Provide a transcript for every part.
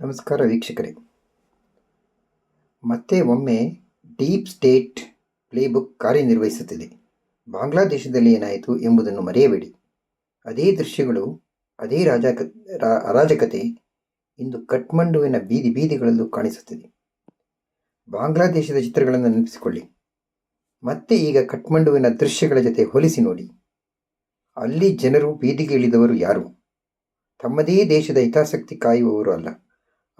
ನಮಸ್ಕಾರ ವೀಕ್ಷಕರೇ. ಮತ್ತೆ ಒಮ್ಮೆ ಡೀಪ್ ಸ್ಟೇಟ್ ಪ್ಲೇಬುಕ್ ಕಾರ್ಯನಿರ್ವಹಿಸುತ್ತಿದೆ. ಬಾಂಗ್ಲಾದೇಶದಲ್ಲಿ ಏನಾಯಿತು ಎಂಬುದನ್ನು ಮರೆಯಬೇಡಿ. ಅದೇ ದೃಶ್ಯಗಳು, ಅದೇ ರಾಜಕ ಅರಾಜಕತೆ ಇಂದು ಕಠ್ಮಂಡುವಿನ ಬೀದಿ ಬೀದಿಗಳಲ್ಲೂ ಕಾಣಿಸುತ್ತಿದೆ. ಬಾಂಗ್ಲಾದೇಶದ ಚಿತ್ರಗಳನ್ನು ನೆನಪಿಸಿಕೊಳ್ಳಿ. ಮತ್ತೆ ಈಗ ಕಠ್ಮಂಡುವಿನ ದೃಶ್ಯಗಳ ಜೊತೆ ಹೋಲಿಸಿ ನೋಡಿ. ಅಲ್ಲಿ ಜನರು ಬೀದಿಗೆ ಇಳಿದವರು ಯಾರು? ತಮ್ಮದೇ ದೇಶದ ಹಿತಾಸಕ್ತಿ ಕಾಯುವವರು ಅಲ್ಲ.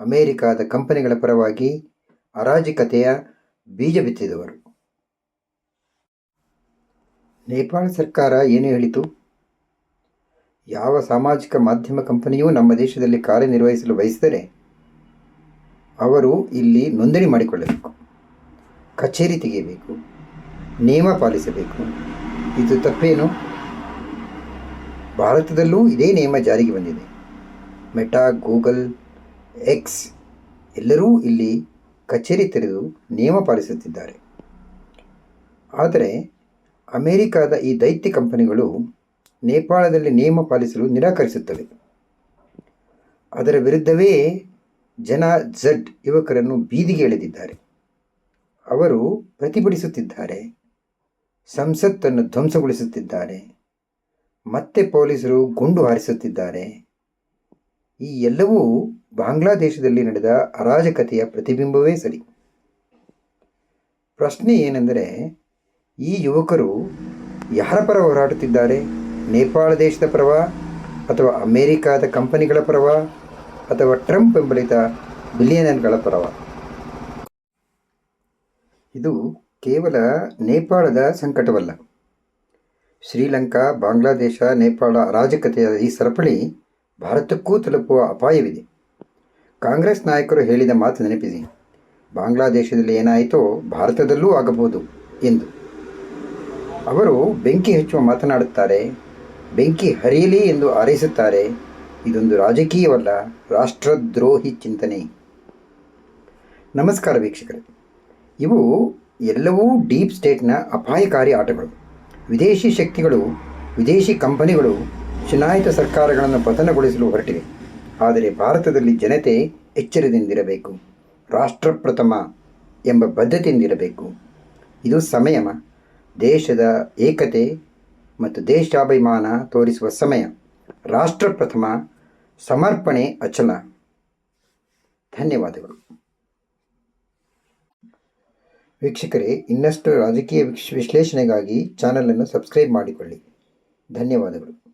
ಅಮೆರಿಕಾದ ಕಂಪನಿಗಳ ಪರವಾಗಿ ಅರಾಜಕತೆಯ ಬೀಜ ಬಿತ್ತಿದವರು. ನೇಪಾಳ ಸರ್ಕಾರ ಏನು ಹೇಳಿತು? ಯಾವ ಸಾಮಾಜಿಕ ಮಾಧ್ಯಮ ಕಂಪನಿಯೂ ನಮ್ಮ ದೇಶದಲ್ಲಿ ಕಾರ್ಯನಿರ್ವಹಿಸಲು ಬಯಸಿದರೆ ಅವರು ಇಲ್ಲಿ ನೋಂದಣಿ ಮಾಡಿಕೊಳ್ಳಬೇಕು, ಕಚೇರಿ ತೆಗೆಯಬೇಕು, ನಿಯಮ ಪಾಲಿಸಬೇಕು. ಇದು ತಪ್ಪೇನು? ಭಾರತದಲ್ಲೂ ಇದೇ ನಿಯಮ ಜಾರಿಗೆ ಬಂದಿದೆ. ಮೆಟಾ, ಗೂಗಲ್ ಎಕ್ಸ್ ಎಲ್ಲರೂ ಇಲ್ಲಿ ಕಚೇರಿ ತೆರೆದು ನಿಯಮ ಪಾಲಿಸುತ್ತಿದ್ದಾರೆ. ಆದರೆ ಅಮೆರಿಕಾದ ಈ ದೈತ್ಯ ಕಂಪನಿಗಳು ನೇಪಾಳದಲ್ಲಿ ನಿಯಮ ಪಾಲಿಸಲು ನಿರಾಕರಿಸುತ್ತವೆ. ಅದರ ವಿರುದ್ಧವೇ ಜನ ಝಡ್ ಯುವಕರನ್ನು ಬೀದಿಗೆ ಎಳೆದಿದ್ದಾರೆ. ಅವರು ಪ್ರತಿಭಟಿಸುತ್ತಿದ್ದಾರೆ. ಸಂಸತ್ತನ್ನು ಧ್ವಂಸಗೊಳಿಸುತ್ತಿದ್ದಾರೆ. ಮತ್ತೆ ಪೊಲೀಸರು ಗುಂಡು ಹಾರಿಸುತ್ತಿದ್ದಾರೆ. ಈ ಎಲ್ಲವೂ ಬಾಂಗ್ಲಾದೇಶದಲ್ಲಿ ನಡೆದ ಅರಾಜಕತೆಯ ಪ್ರತಿಬಿಂಬವೇ ಸರಿ. ಪ್ರಶ್ನೆ ಏನೆಂದರೆ, ಈ ಯುವಕರು ಯಾರ ಪರ ಹೋರಾಡುತ್ತಿದ್ದಾರೆ? ನೇಪಾಳ ದೇಶದ ಪರವ ಅಥವಾ ಅಮೇರಿಕಾದ ಕಂಪನಿಗಳ ಪರವ ಅಥವಾ ಟ್ರಂಪ್ ಬೆಂಬಲಿತ ಬಿಲಿಯನರ್ಗಳ ಪರವ? ಇದು ಕೇವಲ ನೇಪಾಳದ ಸಂಕಟವಲ್ಲ. ಶ್ರೀಲಂಕಾ, ಬಾಂಗ್ಲಾದೇಶ, ನೇಪಾಳ ಅರಾಜಕತೆಯ ಈ ಸರಪಳಿ ಭಾರತಕ್ಕೂ ತಲುಪುವ ಅಪಾಯವಿದೆ. ಕಾಂಗ್ರೆಸ್ ನಾಯಕರು ಹೇಳಿದ ಮಾತು ನೆನಪಿಸಿ. ಬಾಂಗ್ಲಾದೇಶದಲ್ಲಿ ಏನಾಯಿತೋ ಭಾರತದಲ್ಲೂ ಆಗಬಹುದು ಎಂದು. ಅವರು ಬೆಂಕಿ ಹಚ್ಚುವ ಮಾತನಾಡುತ್ತಾರೆ, ಬೆಂಕಿ ಹರಿಯಲಿ ಎಂದು ಹಾರೈಸುತ್ತಾರೆ. ಇದೊಂದು ರಾಜಕೀಯವಲ್ಲ, ರಾಷ್ಟ್ರದ್ರೋಹಿ ಚಿಂತನೆ. ನಮಸ್ಕಾರ ವೀಕ್ಷಕರೇ. ಇವು ಎಲ್ಲವೂ ಡೀಪ್ ಸ್ಟೇಟ್ನ ಅಪಾಯಕಾರಿ ಆಟಗಳು. ವಿದೇಶಿ ಶಕ್ತಿಗಳು, ವಿದೇಶಿ ಕಂಪನಿಗಳು, ಚುನಾಯಿತ ಸರ್ಕಾರಗಳನ್ನು ಪತನಗೊಳಿಸಲು ಹೊರಟಿವೆ. ಆದರೆ ಭಾರತದಲ್ಲಿ ಜನತೆ ಎಚ್ಚರದಿಂದಿರಬೇಕು. ರಾಷ್ಟ್ರ ಪ್ರಥಮ ಎಂಬ ಬದ್ಧತೆಯಿಂದಿರಬೇಕು. ಇದು ಸಮಯಮ ದೇಶದ ಏಕತೆ ಮತ್ತು ದೇಶಾಭಿಮಾನ ತೋರಿಸುವ ಸಮಯ. ರಾಷ್ಟ್ರ ಪ್ರಥಮ, ಸಮರ್ಪಣೆ ಅಚಲ. ಧನ್ಯವಾದಗಳು. ವೀಕ್ಷಕರೇ, ಇನ್ನಷ್ಟು ರಾಜಕೀಯ ವಿಶ್- ವಿಶ್ಲೇಷಣೆಗಾಗಿ ಚಾನಲನ್ನು ಸಬ್ಸ್ಕ್ರೈಬ್ ಮಾಡಿಕೊಳ್ಳಿ. ಧನ್ಯವಾದಗಳು.